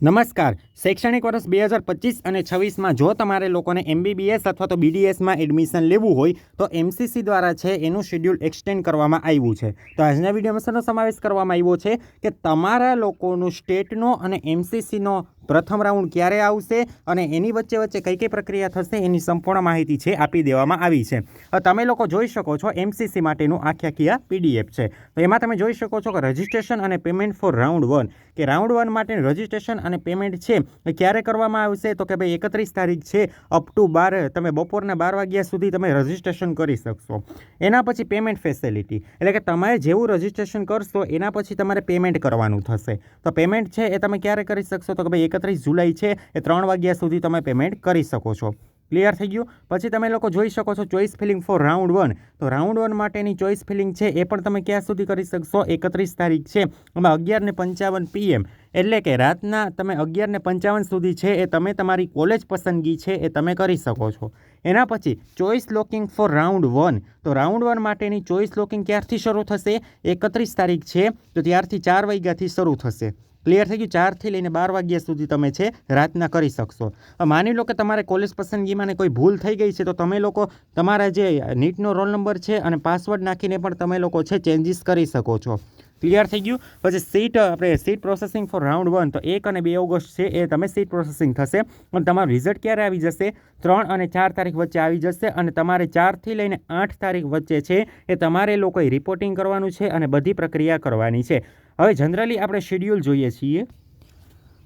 નમસ્કાર. શૈક્ષણિક વર્ષ બે હજાર પચીસ અને છવ્વીસમાં જો તમારે લોકોને એમબીબીએસ અથવા તો બીડીએસમાં એડમિશન લેવું હોય, તો એમસીસી દ્વારા છે એનું શેડ્યુલ એક્સટેન્ડ કરવામાં આવ્યું છે. તો આજના વિડીયોમાં શેનો સમાવેશ કરવામાં આવ્યો છે કે તમારા લોકોનું સ્ટેટનો અને એમસીસીનો પ્રથમ રાઉન્ડ ક્યારે આવશે અને એની વચ્ચે વચ્ચે કઈ કઈ પ્રક્રિયા થશે એની સંપૂર્ણ માહિતી છે આપી દેવામાં આવી છે. તમે લોકો જોઈ શકો છો એમસીસી માટેનું આખી આ પીડીએફ છે. તો એમાં તમે જોઈ શકો છો કે રજિસ્ટ્રેશન અને પેમેન્ટ ફોર રાઉન્ડ વન. કે રાઉન્ડ વન માટે રજિસ્ટ્રેશન અને પેમેન્ટ છે એ ક્યારે કરવામાં આવશે? તો કે ભાઈ એકત્રીસ તારીખ છે, અપ ટુ બાર, તમે બપોરના બાર વાગ્યા સુધી તમે રજિસ્ટ્રેશન કરી શકશો. એના પછી પેમેન્ટ ફેસિલિટી. એટલે કે તમારે જેવું રજિસ્ટ્રેશન કરશો, એના પછી તમારે પેમેન્ટ કરવાનું થશે. તો પેમેન્ટ છે એ તમે ક્યારે કરી શકશો? તો કે ભાઈ એકત્રીસ જુલાઈ છે એ ત્રણ વાગ્યા સુધી તમે પેમેન્ટ કરી શકો છો. ક્લિયર થઈ ગયું? પછી તમે લોકો જોઈ શકો છો choice filling for round one તો રાઉન્ડ વન માટેની ચોઈસ ફિલિંગ છે એ પણ તમે ક્યાં સુધી કરી શકશો? એકત્રીસ તારીખ છે. એમાં અગિયાર ને પંચાવન પીએમ એટલે કે રાતના તમે અગિયાર ને પંચાવન સુધી છે એ તમે તમારી કોલેજ પસંદગી છે એ તમે કરી શકો છો. એના પછી choice locking for round one તો રાઉન્ડ વન માટેની ચોઈસ લોકિંગ ક્યારથી શરૂ થશે? એકત્રીસ તારીખ છે. તો ત્યારથી ચાર વાગ્યાથી શરૂ થશે. ક્લિયર થઈ ગયું? ચારથી લઈને બાર વાગ્યા સુધી તમે છે, રાતના કરી શકશો. માની લો કે તમારે કોલેજ પસંદગીમાં કોઈ ભૂલ થઈ ગઈ છે, તો તમે લોકો તમારા જે નીટનો રોલ નંબર છે અને પાસવર્ડ નાખીને પણ તમે લોકો છે ચેન્જીસ કરી શકો છો. ક્લિયર થઈ ગયું? પછી સીટ આપણે seat processing for round one તો એક અને બે ઓગસ્ટ છે, એ તમે સીટ પ્રોસેસિંગ થશે. અને તમારું રિઝલ્ટ ક્યારે આવી જશે? ત્રણ અને ચાર તારીખ વચ્ચે આવી જશે અને તમારે ચારથી લઈને આઠ તારીખ વચ્ચે છે, એ તમારે લોકોએ રિપોર્ટિંગ કરવાનું છે અને બધી પ્રક્રિયા કરવાની છે. હવે જનરલી આપણે શેડ્યુલ જોઈએ છીએ.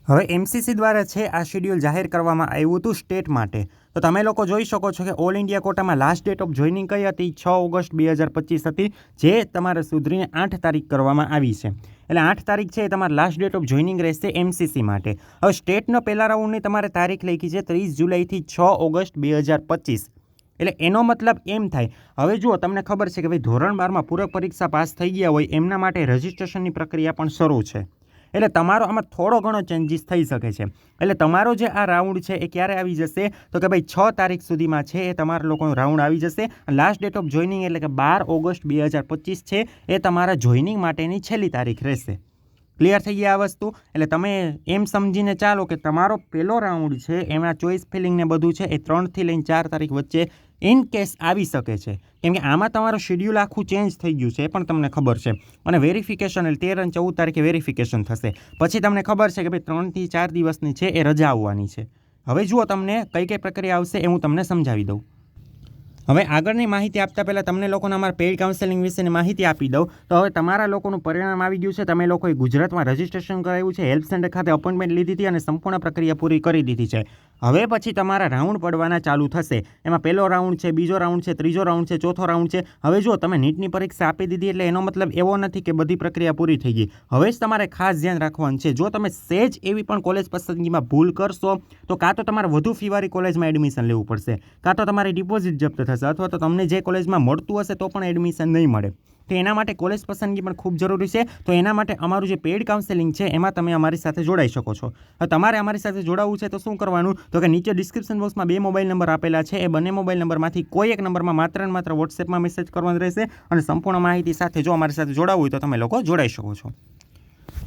હવે એમસીસી દ્વારા છે આ શેડ્યુલ જાહેર કરવામાં આવ્યું હતું સ્ટેટ માટે. તો તમે લોકો જોઈ શકો છો કે ઓલ ઇન્ડિયા કોટામાં લાસ્ટ ડેટ ઓફ જોઈનિંગ કઈ હતી? છ ઓગસ્ટ બે હજાર પચીસ હતી, જે તમારે સુધરીને આઠ તારીખ કરવામાં આવી છે. એટલે આઠ તારીખ છે એ તમારે લાસ્ટ ડેટ ઓફ જોઈનિંગ રહેશે એમસીસી માટે. હવે સ્ટેટનો પહેલા રાઉન્ડની તમારે તારીખ લખી છે, ત્રીસ જુલાઈથી છ ઓગસ્ટ બે હજાર પચીસ. એટલે એનો મતલબ એમ થાય. હવે જુઓ, તમને ખબર છે કે ભાઈ ધોરણ બારમાં પૂરક પરીક્ષા પાસ થઈ ગયા હોય, એમના માટે રજિસ્ટ્રેશનની પ્રક્રિયા પણ શરૂ છે. એટલે તમારો આમાં થોડો ઘણો ચેન્જીસ થઈ શકે છે. એટલે તમારો જે આ રાઉન્ડ છે એ ક્યારે આવી જશે? તો કે ભાઈ, છ તારીખ સુધીમાં છે એ તમારા લોકોનો રાઉન્ડ આવી જશે. લાસ્ટ ડેટ ઓફ જોઈનિંગ એટલે કે બાર ઓગસ્ટ બે હજાર પચીસ છે એ તમારા જોઈનિંગ માટેની છેલ્લી તારીખ રહેશે. ક્લિયર થઈ ગયા આ વસ્તુ? એટલે તમે એમ સમજીને ચાલો કે તમારો પહેલો રાઉન્ડ છે, એમાં ચોઈસ ફિલિંગને બધું છે, એ ત્રણથી લઈને ચાર તારીખ વચ્ચે ઇન કેસ આવી શકે છે. કેમ કે આમાં તમારું શેડ્યુલ આખું ચેન્જ થઈ ગયું છે, એ પણ તમને ખબર છે. અને વેરિફિકેશન એટલે તેર અને ચૌદ તારીખે વેરિફિકેશન થશે. પછી તમને ખબર છે કે ભાઈ ત્રણથી ચાર દિવસની છે, એ રજા આવવાની છે. હવે જુઓ તમને કઈ કઈ પ્રક્રિયા આવશે એ હું તમને સમજાવી દઉં. હવે આગળની માહિતી આપતા પહેલાં તમને લોકોને અમારા પેઇડ કાઉન્સેલિંગ વિશેની માહિતી આપી દઉં. તો હવે તમારા લોકોનું પરિણામ આવી ગયું છે. તમે લોકોએ ગુજરાતમાં રજિસ્ટ્રેશન કરાવ્યું છે હેલ્પ સેન્ટર ખાતે અપોઇન્ટમેન્ટ લીધી હતી અને સંપૂર્ણ પ્રક્રિયા પૂરી કરી દીધી છે. હવે પછી તમારા રાઉન્ડ પડવાના ચાલુ થશે. એમાં પહેલો રાઉન્ડ છે, બીજો રાઉન્ડ છે, ત્રીજો રાઉન્ડ છે, ચોથો રાઉન્ડ છે. હવે જો તમે નીટની પરીક્ષા આપી દીધી એટલે એનો મતલબ એવો નથી કે બધી પ્રક્રિયા પૂરી થઈ ગઈ. હવે જ તમારે ખાસ ધ્યાન રાખવાનું છે. જો તમે સેજ એવી પણ કોલેજ પસંદગીમાં ભૂલ કરશો, તો કાં તો તમારે વધુ ફીવારી કોલેજમાં એડમિશન લેવું પડશે. કાં તો તમારી ડિપોઝિટ જપ્ત થશે, અથવા તો તમને જે કોલેજમાં મળતું હશે તો પણ એડમિશન નહીં મળે. તો એના માટે કોલેજ પસંદગી પણ ખૂબ જરૂરી છે. તો એના માટે અમારું જે પેઇડ કાઉન્સેલિંગ છે, એમાં તમે અમારી સાથે જોડાઈ શકો છો. તમારે અમારી સાથે જોડાવવું છે તો શું કરવાનું? તો કે નીચે ડિસ્ક્રિપ્શન બોક્સમાં બે મોબાઈલ નંબર આપેલા છે. એ બંને મોબાઈલ નંબરમાંથી કોઈ એક નંબરમાં માત્ર ને માત્ર વોટ્સએપમાં મેસેજ કરવાનો રહેશે અને સંપૂર્ણ માહિતી સાથે જો અમારી સાથે જોડાવવું હોય તો તમે લોકો જોડાઈ શકો છો.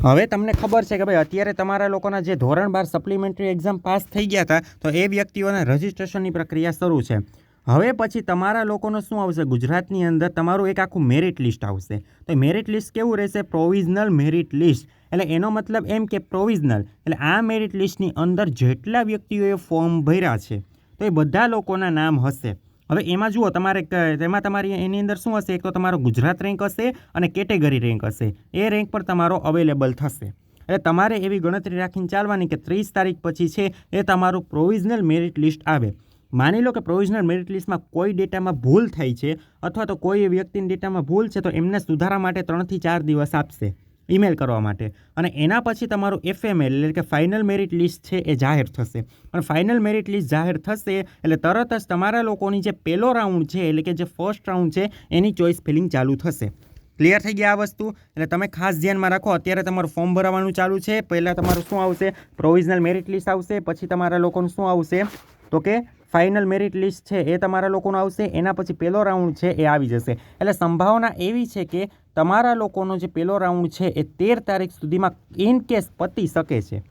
હવે તમને ખબર છે કે ભાઈ અત્યારે તમારા લોકોના જે ધોરણ બાર સપ્લિમેન્ટરી એક્ઝામ પાસ થઈ ગયા હતા, તો એ વ્યક્તિઓના રજિસ્ટ્રેશનની પ્રક્રિયા શરૂ છે. હવે પછી તમારા લોકોનો શું આવશે? ગુજરાતની અંદર તમારું એક આખું મેરિટ લિસ્ટ આવશે. તો મેરિટ લિસ્ટ કેવું રહેશે? પ્રોવિઝનલ મેરિટ લિસ્ટ એટલે એનો મતલબ એમ કે પ્રોવિઝનલ એટલે આ મેરિટ લિસ્ટની અંદર જેટલા વ્યક્તિઓએ ફોર્મ ભર્યા છે, તો એ બધા લોકોના નામ હશે. હવે એમાં જુઓ, તમારે તેમાં તમારી એની અંદર શું હશે? એક તો તમારો ગુજરાત રેન્ક હશે અને કેટેગરી રેન્ક હશે. એ રેન્ક પર તમારો અવેલેબલ થશે. એટલે તમારે એવી ગણતરી રાખીને ચાલવાની કે ત્રીસ તારીખ પછી છે એ તમારું પ્રોવિઝનલ મેરિટ લિસ્ટ આવે. માની લો કે પ્રોવિઝનલ મેરિટ લિસ્ટમાં કોઈ ડેટામાં ભૂલ થઈ છે અથવા તો કોઈ વ્યક્તિની ડેટામાં ભૂલ છે, તો એમને સુધારા માટે ત્રણથી ચાર દિવસ આપશે ઈમેલ કરવા માટે. અને એના પછી તમારું એફએમએલ એટલે કે ફાઇનલ મેરિટ લિસ્ટ છે, એ જાહેર થશે. અને ફાઇનલ મેરિટ લિસ્ટ જાહેર થશે, એટલે તરત જ તમારા લોકોની જે પહેલો રાઉન્ડ છે, એટલે કે જે ફર્સ્ટ રાઉન્ડ છે, એની ચોઇસ ફિલિંગ ચાલુ થશે. ક્લિયર થઈ ગયા આ વસ્તુ? એટલે તમે ખાસ ધ્યાનમાં રાખો, અત્યારે તમારું ફોર્મ ભરાવાનું ચાલુ છે, પહેલાં તમારું શું આવશે? પ્રોવિઝનલ મેરિટ લિસ્ટ આવશે, પછી તમારા લોકોનું શું આવશે? તો કે ફાઇનલ મેરિટ લિસ્ટ છે એ તમારા લોકોનો આવશે, એના પછી પહેલો રાઉન્ડ છે એ આવી જશે. એટલે સંભાવના એવી છે કે તમારા લોકોનો જે પહેલો રાઉન્ડ છે એ તેર તારીખ સુધીમાં ઇન કેસ પતી શકે છે.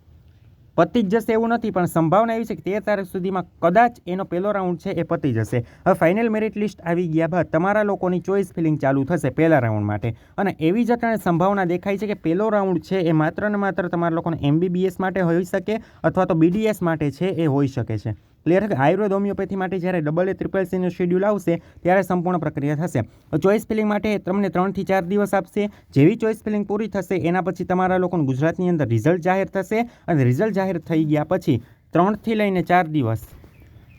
પતી જ જશે એવું નથી, પણ સંભાવના એવી છે કે તેર તારીખ સુધીમાં કદાચ એનો પહેલો રાઉન્ડ છે એ પતી જશે. હવે ફાઇનલ મેરિટ લિસ્ટ આવી ગયા બાદ તમારા લોકોની ચોઇસ ફિલિંગ ચાલુ થશે પહેલા રાઉન્ડ માટે. અને એવી જ અટાણે સંભાવના દેખાય છે કે પહેલો રાઉન્ડ છે એ માત્ર ને માત્ર તમારા લોકોને એમબીબીએસ માટે હોઈ શકે અથવા તો બીડીએસ માટે છે એ હોઈ શકે છે. ક્લિયર છે આયુર્વેદ હોમિયોપેથી માટે જ્યારે ડબલ એ ત્રિપલ સીનું શેડ્યુલ આવશે, ત્યારે સંપૂર્ણ પ્રક્રિયા થશે. ચોઈસ ફિલિંગ માટે તમને ત્રણથી ચાર દિવસ આપશે. જેવી ચોઇસ ફિલિંગ પૂરી થશે, એના પછી તમારા લોકોનું ગુજરાતની અંદર રિઝલ્ટ જાહેર થશે અને રિઝલ્ટ જાહેર થઈ ગયા પછી ત્રણથી લઈને ચાર દિવસ,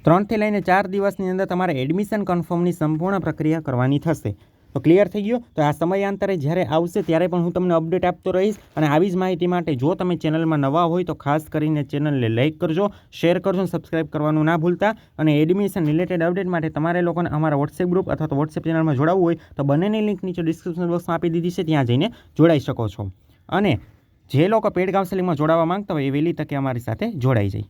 ત્રણથી લઈને ચાર દિવસની અંદર તમારે એડમિશન કન્ફર્મની સંપૂર્ણ પ્રક્રિયા કરવાની થશે. તો ક્લિયર થઈ ગયો? તો આ સમયાંતરે જ્યારે આવશે ત્યારે પણ હું તમને અપડેટ આપતો રહીશ અને આવી જ માહિતી માટે જો તમે ચેનલમાં નવા હોય તો ખાસ કરીને ચેનલને લાઇક કરજો શેર કરજો સબસ્ક્રાઇબ કરવાનું ના ભૂલતા. અને એડમિશન રિલેટેડ અપડેટ માટે તમારે લોકોને અમારા વોટ્સએપ ગ્રુપ અથવા તો વોટ્સએપ ચેનલમાં જોડાવવું હોય તો બંનેની લિંક નીચે ડિસ્ક્રિપ્શન બોક્સમાં આપી દીધી છે, ત્યાં જઈને જોડાઈ શકો છો. અને જે લોકો પેડ કાઉન્સેલિંગમાં જોડાવા માંગતા હોય એ વહેલી તકે અમારી સાથે જોડાઈ જાય.